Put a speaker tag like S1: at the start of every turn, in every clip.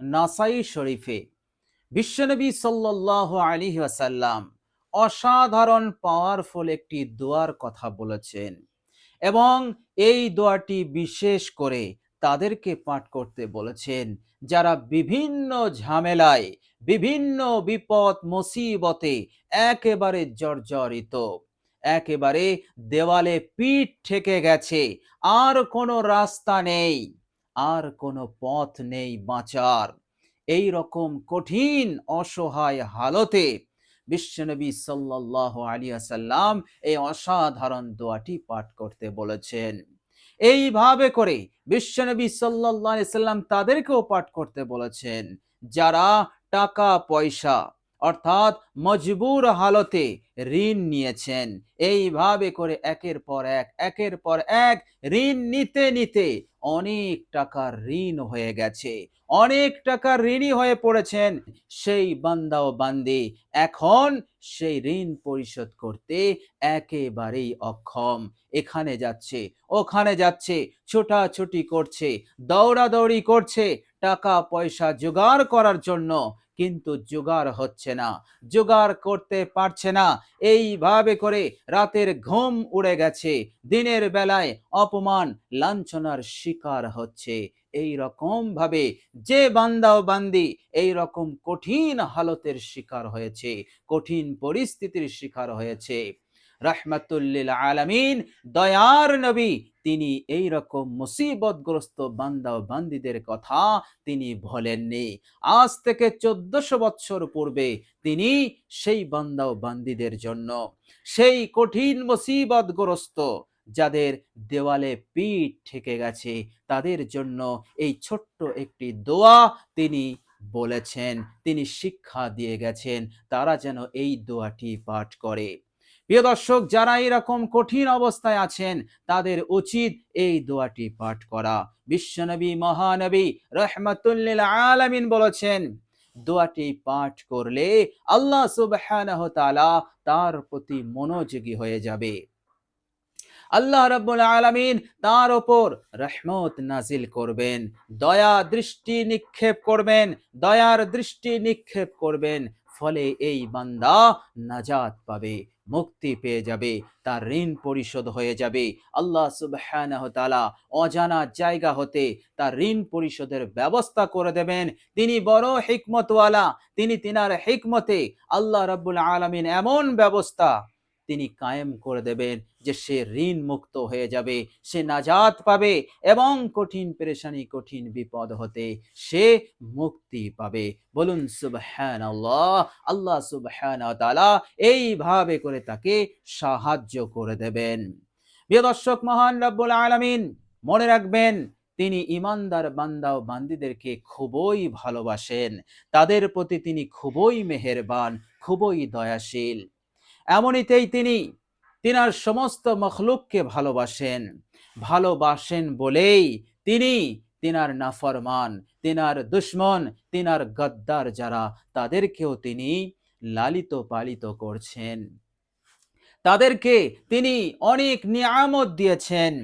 S1: নাসাই শরীফে বিশ্বনবী সাল্লাহ আলী আসাল্লাম অসাধারণ পাওয়ারফুল একটি দোয়ার কথা বলেছেন এবং এই দোয়াটি বিশেষ করে তাদেরকে পাঠ করতে বলেছেন যারা বিভিন্ন ঝামেলায়, বিভিন্ন বিপদ, মুসিবতে একেবারে জর্জরিত, একেবারে দেওয়ালে পিঠ ঠেকে গেছে, আর কোনো রাস্তা নেই। আর কোনো পথ নেই বাঁচার। এই রকম কঠিন অসহায় হালতে বিশ্বনবী সাল্লাহ আলিয়াসাল্লাম এই অসাধারণ দোয়াটি পাঠ করতে বলেছেন। এইভাবে করে বিশ্বনবী সাল্লাহ সাল্লাম তাদেরকেও পাঠ করতে বলেছেন, যারা টাকা পয়সা অর্থাৎ মজবুর হালতে ঋণ নিয়েছেন। এইভাবে করে একের পর এক, একের পর এক ঋণ নিতে নিতে অনেক টাকার ঋণ হয়ে গেছে। অনেক টাকার ঋণী হয়ে পড়েছেন সেই বান্দা ও বান্দি। এখন সেই ঋণ পরিশোধ করতে একেবারেই অক্ষম। এখানে যাচ্ছে, ওখানে যাচ্ছে, ছোটাছুটি করছে, দৌড়াদৌড়ি করছে টাকা পয়সা জোগাড় করার জন্য কিন্তু জোগাড় হচ্ছে না, জোগাড় করতে পারছে না। এইভাবে করে রাতের ঘুম উড়ে গেছে, দিনের বেলায় অপমান, লাঞ্ছনার শিকার হচ্ছে। এই রকম ভাবে যে বান্দা ও বান্দি এই রকম কঠিন হালতের শিকার হয়েছে, কঠিন পরিস্থিতির শিকার হয়েছে। রাহমাতুল্লিল আলামিন, দয়ার নবী, তিনি এই রকম মুসিবতগ্রস্ত বান্দা ও বান্দিদের কথা তিনি ভোলেননি আজ থেকে চোদ্দশো বৎসর পূর্বে তিনি সেই বান্দা ও বান্দিদের জন্য সেই কঠিন মুসিবতগ্রস্ত, যাদের দেওয়ালে পিঠ ঠেকে গেছে, তাদের জন্য এই ছোট্ট একটি দোয়া তিনি বলেছেন, তিনি শিক্ষা দিয়ে গেছেন, তারা যেন এই দোয়াটি পাঠ করে। প্রিয় দর্শক, যারা এরকম কঠিন অবস্থায় আছেন, তাদের উচিত এই দোয়াটি পাঠ করা। বিশ্বনবী মহানবী রহমতুল্লিল আলামিন বলেছেন, দোয়াটি পাঠ করলে আল্লাহ সুবহানাহু তাআলা তার প্রতি মনোযোগী হয়ে যাবে। আল্লাহ রাব্বুল আলামিন তার ওপর রহমত নাজিল করবেন, দয়া দৃষ্টি নিক্ষেপ করবেন, দয়ার দৃষ্টি নিক্ষেপ করবেন, ফলে এই বান্দা নাজাত পাবে। মুক্তি পেয়ে যাবে, তার ঋণ পরিশোধ হয়ে যাবে। আল্লাহ সুবাহ অজানা জায়গা হতে তার ঋণ পরিশোধের ব্যবস্থা করে দেবেন। তিনি বড় হিকমতওয়ালা, তিনি তিনার হিকমতে আল্লাহ রাব্বুল আলামিন এমন ব্যবস্থা তিনি কায়েম করে দেবেন যে সে ঋণ মুক্ত হয়ে যাবে, সে নাজাত পাবে এবং কঠিন পেরেশানি, কঠিন বিপদ হতে সে মুক্তি পাবে। বলুন সুবহান আল্লাহ আল্লাহ সুবহান তাআলা এইভাবে করে তাকে সাহায্য করে দেবেন। প্রিয় দর্শক, মহান রব্বুল আলামিন, মনে রাখবেন, তিনি ইমানদার বান্দা ও বান্দিদেরকে খুবই ভালোবাসেন। তাদের প্রতি তিনি খুবই মেহেরবান, খুবই দয়াশীল। এমনিতেই তিনি, তিনার সমস্ত মখলুককে ভালোবাসেন ভালোবাসেন বলেই তিনি তিনার নাফরমান, তিনার দুশ্মন, তিনার গদ্দার যারা, তাদেরকেও তিনি লালিত পালিত করছেন। তাদেরকে তিনি অনেক নিয়ামত দিয়েছেন।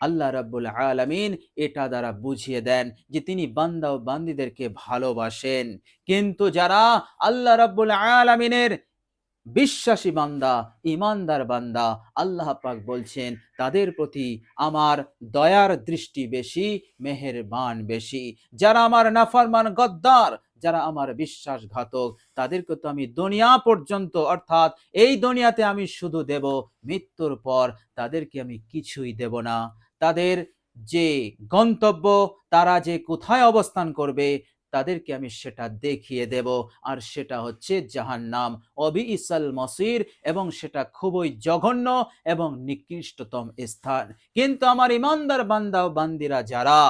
S1: আল্লাহ রাব্বুল আলামিন এটা দ্বারা বুঝিয়ে দেন যে তিনি বান্দা ও বান্দিদেরকে ভালোবাসেন। কিন্তু যারা আল্লাহ রাব্বুল আলামিনের বিশ্বাসী বান্দা, ইমানদার বান্দা আল্লাহ পাক বলছেন, তাদের প্রতি আমার দয়ার দৃষ্টি বেশি, মেহেরবান বেশি। যারা আমার নাফরমান গদ্দার, যারা আমার বিশ্বাসঘাতক, তাদেরকে তো আমি দুনিয়া পর্যন্ত, অর্থাৎ এই দুনিয়াতে আমি শুধু দেব, মৃত্যুর পর তাদেরকে আমি কিছুই দেব না। তাদের যে গন্তব্য, তারা যে কোথায় অবস্থান করবে তাদেরকে আমি সেটা দেখিয়ে দেব। আর সেটা হচ্ছে জাহান নাম অবি ইসাল মসির এবং সেটা খুবই জঘন্য এবং নিকৃষ্টতম স্থান। কিন্তু আমার ইমানদার বান্দা বান্দিরা যারা?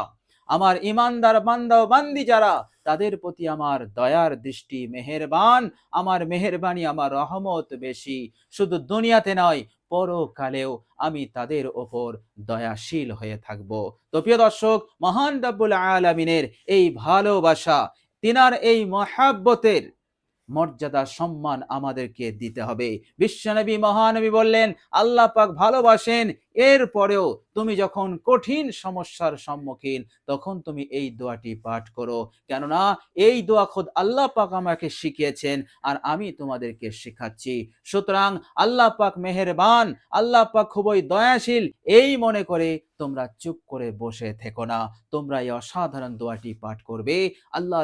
S1: আমার ইমানদার বান্দা বান্দি যারা? তাদের প্রতি আমার দয়ার দৃষ্টি মেহেরবান, আমার মেহেরবানি, আমার রহমত বেশি। শুধু দুনিয়াতে নয়, পরকালেও আমি তাদের ওপর দয়াশীল হয়ে থাকব। তো প্রিয় দর্শক, মহান রব্বুল আলমিনের এই ভালোবাসা, তিনার এই মহাব্বতের মর্যাদা, সম্মান আমাদেরকে দিতে হবে। বিশ্বনবী মহানবী বললেন, আল্লাহ পাক ভালোবাসেন এরপরেও তুমি যখন কঠিন সমস্যার সম্মুখীন, তখন তুমি এই দোয়াটি পাঠ করো। কেননা এই দোয়া খোদ আল্লাহ পাক আমাকে শিখিয়েছেন আর আমি তোমাদেরকে শেখাচ্ছি। সুতরাং আল্লাহ পাক মেহেরবান, আল্লাহ পাক খুবই দয়াশীল, এই মনে করে তোমরা চুপ করে বসে থেকো না। তোমরা এই অসাধারণ দোয়াটি পাঠ করবে, আল্লাহ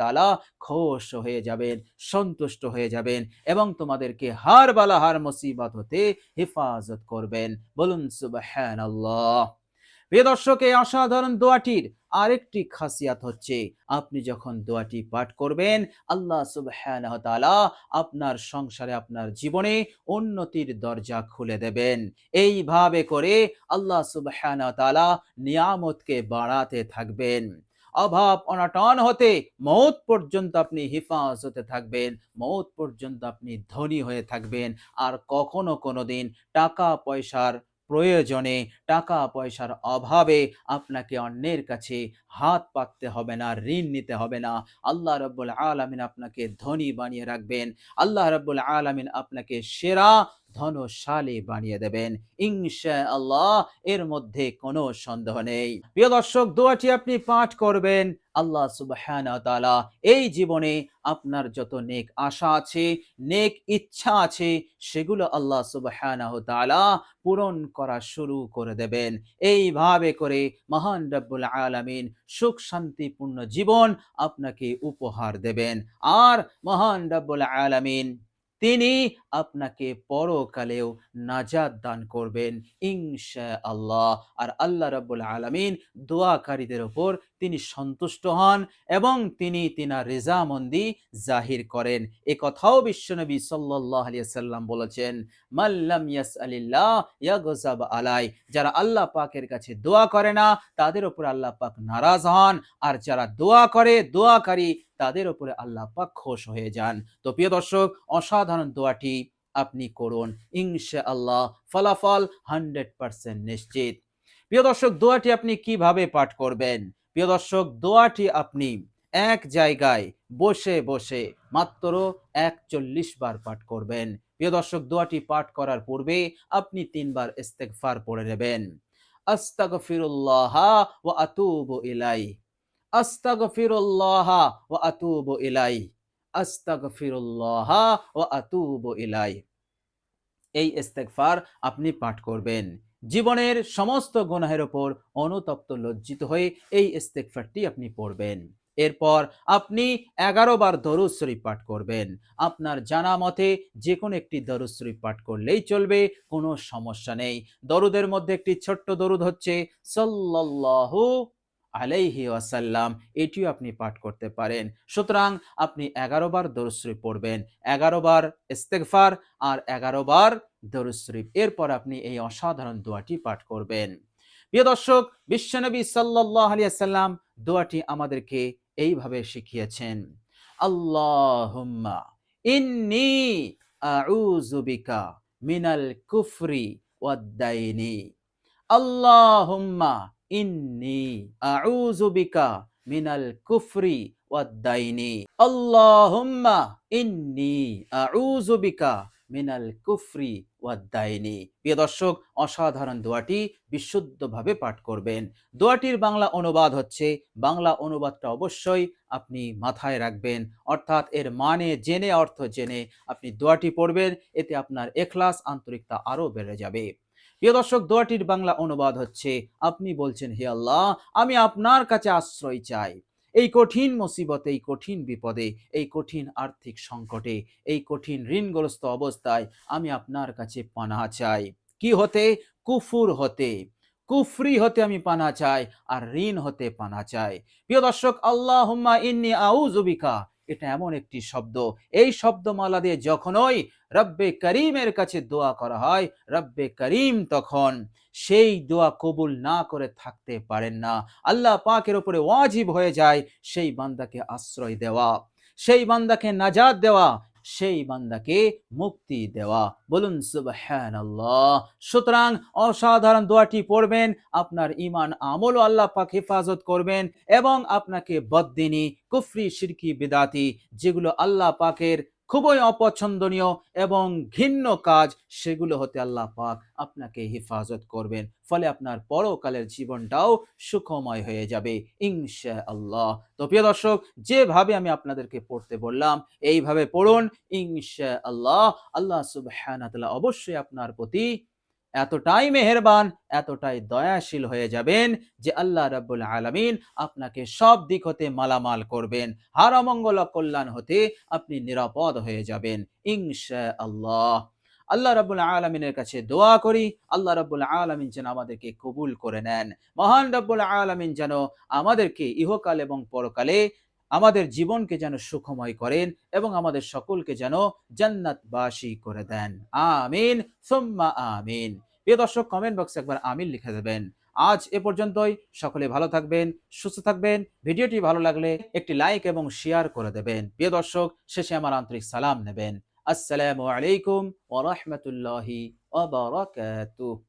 S1: তাআলা খুশ হয়ে যাবেন, সন্তুষ্ট হয়ে যাবেন এবং তোমাদেরকে হার বালা হার মুসিবত হতে হেফাজত করবেন। বলুন, সুবহানাল্লাহ। প্রিয় দর্শক, এই অসাধারণ দোয়াটির আরেকটি খাসিয়াত হচ্ছে, আপনি যখন দোয়াটি পাঠ করবেন, আল্লাহ সুবহানাহু আপনার সংসারে, আপনার জীবনে উন্নতির দরজা খুলে দেবেন। এইভাবে করে আল্লাহ সুবহানাহু নিয়ামতকে বাড়াতে থাকবেন। অভাব, অনাটন হতে মৌত পর্যন্ত আপনি হেফাজতে থাকবেন, মৌত পর্যন্ত আপনি ধনী হয়ে থাকবেন। আর কখনো কোনো দিন টাকা পয়সার প্রয়োজনে টাকা পয়সার অভাবে আপনাকে অন্যের কাছে হাত পাততে হবে না, ঋণ নিতে হবে না। আল্লাহ রব্বুল আলমিন আপনাকে ধনী বানিয়ে রাখবেন। আল্লাহ রব্বুল আলমিন আপনাকে সেরা ধনশালী বানিয়ে দেবেন। ইনশা আল্লাহ এর মধ্যে কোনো সন্দেহ নেই। প্রিয় দর্শক, দোয়াটি আপনি পাঠ করবেন। আল্লাহ সুবহানাহু ওয়া এই জীবনে আপনার যত নেক আশা আছে, নেক ইচ্ছা আছে, সেগুলো আল্লাহ সুবহানাহু ওয়া পূরণ করা শুরু করে দেবেন। এইভাবে করে মহান রব্বুল আলামিন সুখ শান্তিপূর্ণ জীবন আপনাকে উপহার দেবেন। আর মহান রব্বুল আলামিন তিনি আপনাকে পরকালেও নাজাদ দান করবেন ইনশা আল্লাহ আর আল্লাহ রাবুল আলমিন দোয়াকারীদের ওপর তিনি সন্তুষ্ট হন এবং তিনি তিনার রেজামন্দি জাহির করেন। এ কথাও বিশ্বনবী সাল্লাল্লাহু আলাইহি সাল্লাম বলেছেন মাল্লাম ইয়াসআলিল্লাহ ইয়াগজাব আলাই। যারা আল্লাহ পাকের কাছে দোয়া করে না, তাদের উপর আল্লাহ পাক নারাজ হন। আর যারা দোয়া করে, দোয়াকারী, তাদের উপরে আল্লাহ পাক খুশ হয়ে যান। তো প্রিয় দর্শক, অসাধারণ দোয়াটি আপনি করুন। ইনশা আল্লাহ ফলাফল হান্ড্রেড পার্সেন্ট নিশ্চিত। প্রিয় দর্শক, দোয়াটি আপনি কীভাবে পাঠ করবেন? প্রিয় দর্শক, দোয়াটি আপনি এক জায়গায় বসে বসে মাত্র একচল্লিশ বার পাঠ করবেন। প্রিয় দর্শক, দোয়াটি পাঠ করার পূর্বে আপনি তিনবার ইস্তেগফার পড়ে নেবেন। আস্তাগফিরুল্লাহ ওয়া আতুবু ইলাই আস্তাগফিরুল্লাহ ওয়া আতুবু ইলাই আস্তাগফিরুল্লাহ ওয়া আতুবু ইলাই এই ইস্তেগফার আপনি পাঠ করবেন। জীবনের সমস্ত গুনাহের ওপর অনুতপ্ত লজ্জিত হয়ে এই ইস্তেকফারটি আপনি পড়বেন। এরপর আপনি এগারো বার দরুদ শরীফ পাঠ করবেন। আপনার জানা মতে যে কোনো একটি দরুদ শরীফ পাঠ করলেই চলবে, কোনো সমস্যা নেই। দরুদের মধ্যে একটি ছোট্ট দরুদ হচ্ছে, সাল্লাল্লাহু আলাইহি ওয়াসাল্লাম, এটিও আপনি পাঠ করতে পারেন। সুতরাং আপনি এগারো বার দরুদ পড়বেন, এগারো বার ইস্তেগফার আর এগারো বার দরুদ এরপর আপনি এই অসাধারণ দোয়াটি পাঠ করবেন। প্রিয় দর্শক বিশ্বনবী সাল্লাল্লাহু আলাইহি সাল্লাম দোয়াটি আমাদেরকে এইভাবে শিখিয়েছেন। আল্লাহুম্মা ইন্নি আউযু বিকা মিনাল কুফরি ওয়াদ-দাইনি। আল্লাহুম্মা ইন্নি আউযু বিকা মিনাল কুফরি ওয়াদ-দাইনি আল্লাহুম্মা ইন্নি আউযু বিকা মিনাল কুফরি ওয়াদ-দাইনি প্রিয় দর্শক, অসাধারণ দোয়াটি বিশুদ্ধভাবে পাঠ করবেন। দোয়াটির বাংলা অনুবাদ হচ্ছে, বাংলা অনুবাদটা অবশ্যই আপনি মাথায় রাখবেন। অর্থাৎ এর মানে জেনে, অর্থ জেনে আপনি দোয়াটি পড়বেন, এতে আপনার এখলাস, আন্তরিকতা আরও বেড়ে যাবে। প্রিয় দর্শক, দোয়াটির বাংলা অনুবাদ হচ্ছে, আপনি বলছেন, হে আল্লাহ, আমি আপনার কাছে আশ্রয় চাই। এই কঠিন মুসিবতে, এই কঠিন বিপদে, এই কঠিন আর্থিক সংকটে, এই কঠিন ঋণগ্রস্ত অবস্থায় আমি আপনার কাছে পানা চাই। কি হতে? কুফুর হতে। কুফরি হতে আমি পানা চাই, আর ঋণ হতে পানা চাই। প্রিয় দর্শক আল্লাহ ইন্নি আউজুবিকা এটা এমন একটি শব্দ। এই শব্দমালা দিয়ে যখনই রব্বে করিমের কাছে দোয়া করা হয়, রব্বে করিম তখন সেই দোয়া কবুল না করে থাকতে পারেন না। আল্লাহ পাকের ওপরে ওয়াজিব হয়ে যায়, সেই বান্দাকে আশ্রয় দেওয়া, সেই বান্দাকে নাজাদ দেওয়া সেই বান্দাকে মুক্তি দেওয়া। বলুন, সুবহানাল্লাহ। সুতরাং অসাধারণ দোয়াটি পড়বেন, আপনার ইমান আমল আল্লাহ পাক হেফাজত করবেন এবং আপনাকে বদ্দিনী, কুফরি, শিরকি, বিদাতি, যেগুলো আল্লাহ পাকের খুবই অপছন্দনীয় এবং ঘিন্ন কাজ সেগুলো হতে আল্লাহ পাক আপনাকে হেফাজত করবেন। ফলে আপনার পরকালের জীবনটাও সুখময় হয়ে যাবে ইনশা আল্লাহ তো প্রিয় দর্শক, যেভাবে আমি আপনাদেরকে পড়তে বললাম, এইভাবে পড়ুন ইনশা আল্লাহ আল্লাহ সুবহানাহু অবশ্যই আপনার প্রতি এতটাই মেহেরবান, এতটাই দয়াশীল হয়ে যাবেন যে আল্লাহ রাব্বুল আলামিন আপনাকে সব দিক হতে মালামাল করবেন। হার অমঙ্গল কল্যাণ হতে আপনি নিরাপদ হয়ে যাবেন ইনশা আল্লাহ আল্লাহ রাব্বুল আলামিনের কাছে দোয়া করি, আল্লাহ রাব্বুল আলামিন যেন আমাদেরকে কবুল করে নেন। মহান রাব্বুল আলামিন যেন আমাদেরকে ইহকাল এবং পরকালে আমাদের জীবনকে যেন সুখময় করেন এবং আমাদের সকলকে যেন জান্নাতবাসী করে দেন। আমিন, সুম্মা আমিন। প্রিয় দর্শক কমেন্ট বক্সে একবার আমিন লিখে দেবেন। আজ এ পর্যন্তই। সকলে ভালো থাকবেন, সুস্থ থাকবেন। ভিডিওটি ভালো লাগলে একটি লাইক এবং শেয়ার করে দেবেন। প্রিয় দর্শক, শেষে আমার আন্তরিক সালাম নেবেন। আসসালামু আলাইকুম ওয়া রাহমাতুল্লাহি ওয়া বারাকাতুহু।